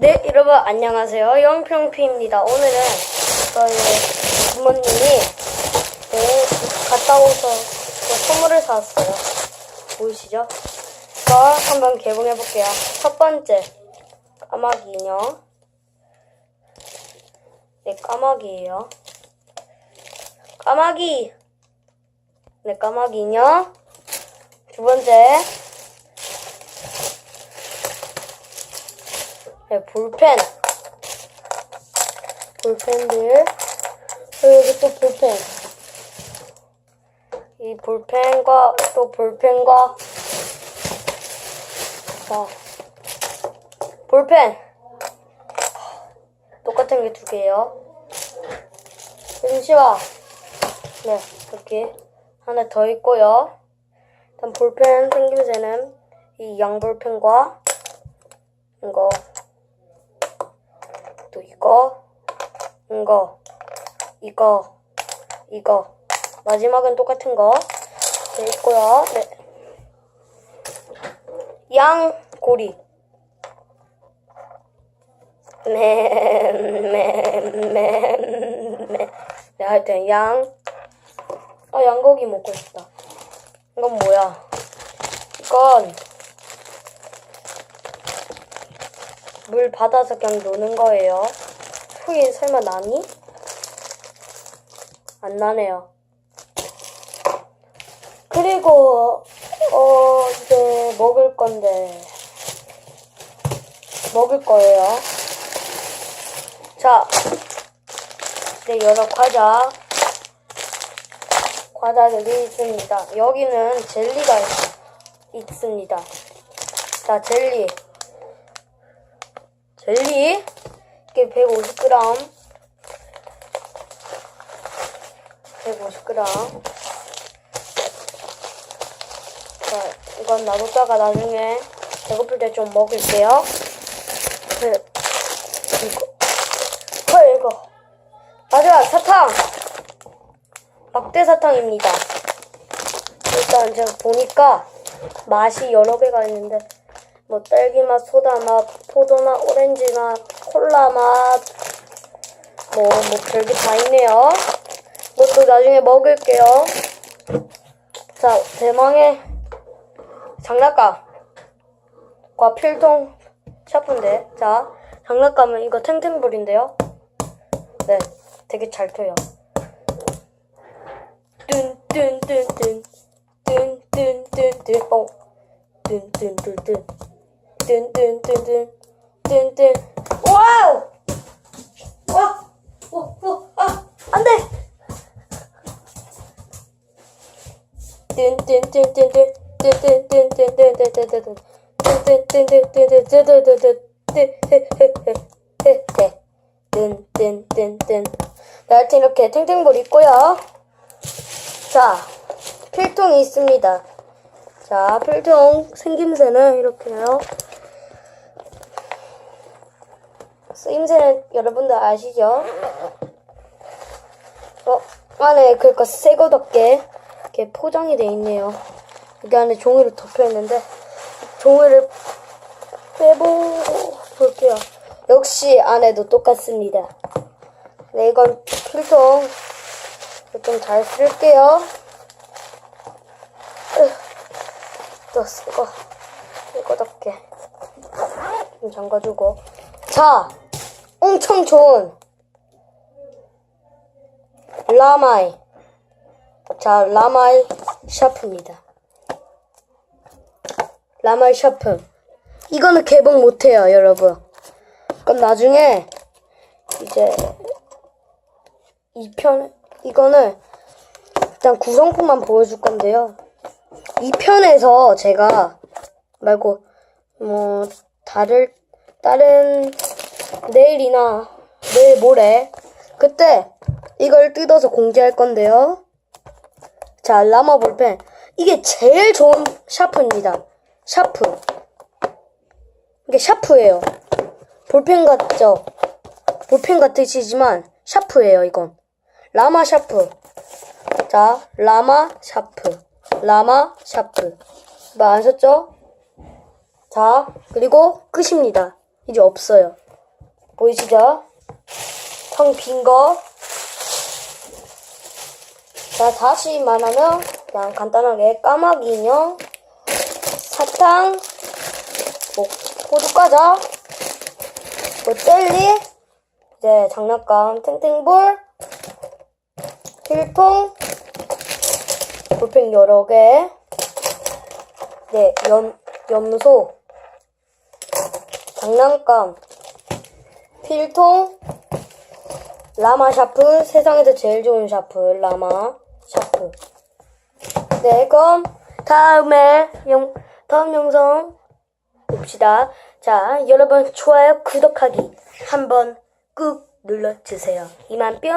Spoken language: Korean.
네, 여러분 안녕하세요. 영평피입니다. 오늘은 저희 부모님이 네, 갔다 오서 또 선물을 사왔어요. 보이시죠? 저 한번 개봉해 볼게요. 첫 번째 까마귀 인형. 네, 까마귀예요. 까마귀. 네, 까마귀 인형. 두 번째 볼펜. 볼펜들. 여기 또 볼펜. 이 볼펜과 또 볼펜과 자 볼펜 똑같은 게 두 개예요. 잠시만. 네, 이렇게 하나 더 있고요. 일단 볼펜 생김새는 이 양볼펜과 이거 또 이거, 이거, 이거, 이거. 마지막은 똑같은 거. 네, 있고요. 네. 양고리. 네. 네, 하여튼 양. 아, 양고기 먹고 싶다. 이건 뭐야? 이건 물 받아서 그냥 노는 거예요. 후기 설마 나니? 안 나네요. 그리고 어 이제 먹을 건데 먹을 거예요. 자, 네 여러 과자 과자들이 있습니다. 여기는 젤리가 있, 있습니다. 자, 젤리. 젤리 이게 150g 150g 자 이건 놔뒀다가 나중에 배고플 때 좀 먹을게요. 네, 이거. 헐 이거. 마지막 사탕! 막대 사탕입니다. 일단 제가 보니까 맛이 여러 개가 있는데 뭐 딸기 맛, 소다 맛, 포도 맛, 오렌지 맛, 콜라 맛, 뭐, 뭐 별게 다 있네요. 이것도 나중에 먹을게요. 자, 대망의 장난감과 필통 샤프인데, 자, 장난감은 이거 탱탱볼인데요. 네, 되게 잘 터요. 뚠뚠뚠뚠 뚠뚠뚠뚠 어 뚠뚠뚠뚠 뚠뚠뚠뚠 뚠뚠 와우 와 오, 오, 아, 안 돼! 네, 하여튼 이렇게 탱탱볼 있고요. 자, 필통이 있습니다. 자, 필통 생김새는 이렇게요. 쓰임새는 여러분들 아시죠? 어, 안에 그러니까 새거답게 이렇게 포장이 돼 있네요. 여기 안에 종이를 덮여 있는데 종이를 빼보고 볼게요. 역시 안에도 똑같습니다. 네, 이건 필통 좀 잘 쓸게요. 또 쓰고 새거답게 좀 잠가주고 자, 엄청 좋은 라마이. 자, 라마이 샤프입니다. 라마이 샤프. 이거는 개봉 못해요, 여러분. 그럼 나중에 이제 이 편, 이거는 일단 구성품만 보여줄 건데요. 이 편에서 제가 말고 뭐 다를 다른 내일이나 내일 모레 그때 이걸 뜯어서 공개할 건데요. 자, 라마 볼펜. 이게 제일 좋은 샤프입니다. 샤프. 이게 샤프예요. 볼펜 같죠? 볼펜 같으시지만 샤프예요, 이건. 라마 샤프. 자, 라마 샤프. 라마 샤프. 뭐 아셨죠? 자, 그리고 끝입니다. 이제 없어요. 보이시죠? 텅 빈 거. 자, 다시 말하면, 그냥 간단하게 까마귀 인형, 사탕, 뭐, 호두 과자, 뭐, 젤리, 이제 장난감, 탱탱볼, 필통, 볼펜 여러 개, 네, 염, 염소, 장난감, 필통, 라마 샤프, 세상에서 제일 좋은 샤프, 라마 샤프. 네, 그럼 다음에 영, 다음 영상 봅시다. 자, 여러분 좋아요, 구독하기 한번 꾹 눌러주세요. 이만 뿅!